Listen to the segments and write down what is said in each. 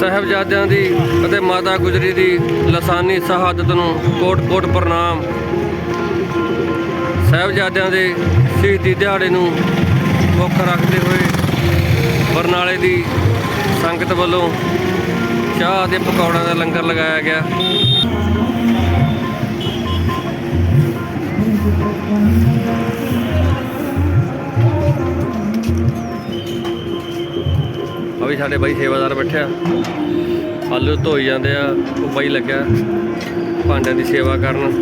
ਸਾਹਿਬਜ਼ਾਦਿਆਂ ਦੀ ਅਤੇ ਮਾਤਾ ਗੁਜਰੀ ਦੀ ਲਸਾਨੀ ਸ਼ਹਾਦਤ ਨੂੰ ਕੋਟ-ਕੋਟ ਪ੍ਰਣਾਮ। ਸਾਹਿਬਜ਼ਾਦਿਆਂ ਦੇ ਸ਼ਹੀਦੀ ਦਿਹਾੜੇ ਨੂੰ ਮੁੱਖ ਰੱਖਦੇ ਹੋਏ ਬਰਨਾਲੇ ਦੀ ਸੰਗਤ ਵੱਲੋਂ ਚਾਹ ਅਤੇ ਪਕੌੜਿਆਂ ਦਾ ਲੰਗਰ ਲਗਾਇਆ ਗਿਆ। ਵੀ ਸਾਡੇ ਬਾਈ ਸੇਵਾਦਾਰ ਬੈਠਿਆ ਆਲੂ ਧੋਈ ਜਾਂਦੇ ਆ, ਉਹ ਬਾਈ ਲੱਗਿਆ ਭਾਂਡਿਆਂ ਦੀ ਸੇਵਾ ਕਰਨ।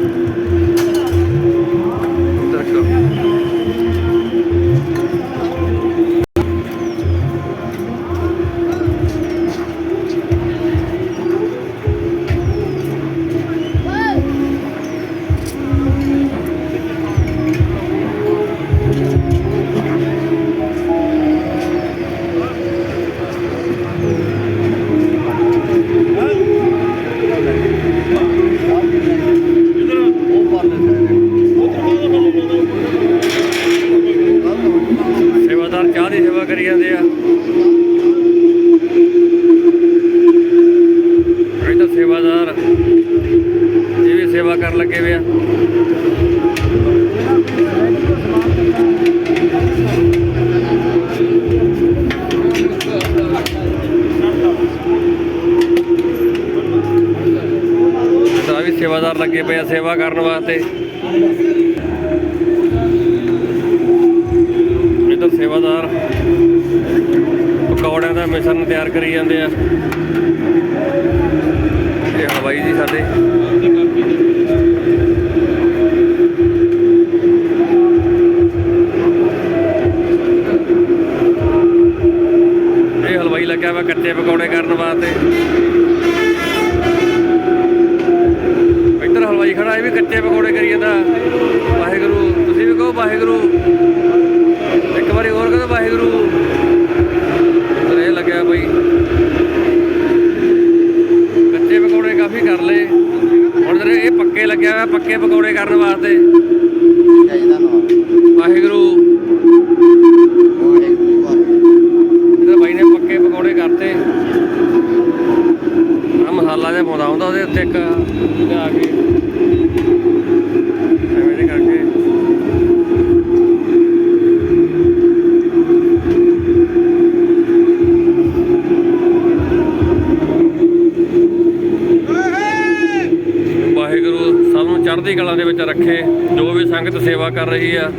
ਸੇਵਾਦਾਰ ਚਾਹ ਦੀ ਸੇਵਾ ਕਰੀ ਜਾਂਦੇ ਆ। ਇਹ ਸੇਵਾਦਾਰ ਇਹ ਵੀ ਸੇਵਾ ਕਰਨ ਲੱਗੇ ਵੇ ਆ। ਇਹ ਵੀ ਸੇਵਾਦਾਰ ਲੱਗੇ ਪਏ ਆ ਸੇਵਾ ਕਰਨ ਵਾਸਤੇ। ਇੱਧਰ ਸੇਵਾਦਾਰ ਪਕੌੜਿਆਂ ਦਾ ਮਿਸ਼ਰਨ ਤਿਆਰ ਕਰੀ ਜਾਂਦੇ ਆ। ਇਹ ਹਲਵਾਈ ਜੀ ਸਾਡੇ। ਇਹ ਹਲਵਾਈ ਲੱਗਿਆ ਵਾ ਕੱਚੇ ਪਕੌੜੇ ਕਰਨ ਵਾਸਤੇ। ਇੱਧਰ ਹਲਵਾਈ ਖੜਾ, ਇਹ ਵੀ ਕੱਚੇ ਪਕੌੜੇ ਕਰੀ ਜਾਂਦਾ ਵਾਹਿਗੁਰੂ ਤੁਸੀਂ ਵੀ ਕਹੋ ਵਾਹਿਗੁਰੂ ਇੱਕ ਵਾਰੀ ਹੋਰ ਕਹੋ ਵਾਹਿਗੁਰੂ ਇੱਧਰ ਇਹ ਲੱਗਿਆ ਬਈ ਕੱਚੇ ਪਕੌੜੇ ਕਾਫੀ ਕਰ ਲਏ ਹੁਣ ਜਿਹੜੇ ਇਹ ਪੱਕੇ ਲੱਗਿਆ ਹੋਇਆ ਪੱਕੇ ਪਕੌੜੇ ਕਰਨ ਵਾਸਤੇ। ਵਾਹਿਗੁਰੂ। ਉਹ ਬਾਈ ਨੇ ਪੱਕੇ ਪਕੌੜੇ ਕਰਤੇ। ਆ ਮਸਾਲਾ ਜਿਹਾ ਪਾਉਂਦਾ ਹੁੰਦਾ ਉਹਦੇ ਉੱਤੇ ਇੱਕ ਆ ਕੇ। ਚੜ੍ਹਦੀ ਕਲਾ ਦੇ ਵਿੱਚ ਰੱਖੇ, ਜੋ ਵੀ ਸੰਗਤ ਸੇਵਾ ਕਰ ਰਹੀ ਆ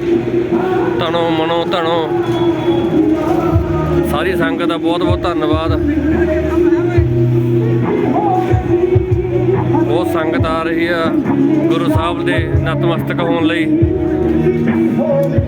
ਤਣੋ ਮਨੋ, ਧਨੋ। ਸਾਰੀ ਸੰਗਤ ਦਾ ਬਹੁਤ ਬਹੁਤ ਧੰਨਵਾਦ। ਬਹੁਤ ਸੰਗਤ ਆ ਰਹੀ ਆ ਗੁਰੂ ਸਾਹਿਬ ਦੇ ਨਤਮਸਤਕ ਹੋਣ ਲਈ। ਹੋਵੇ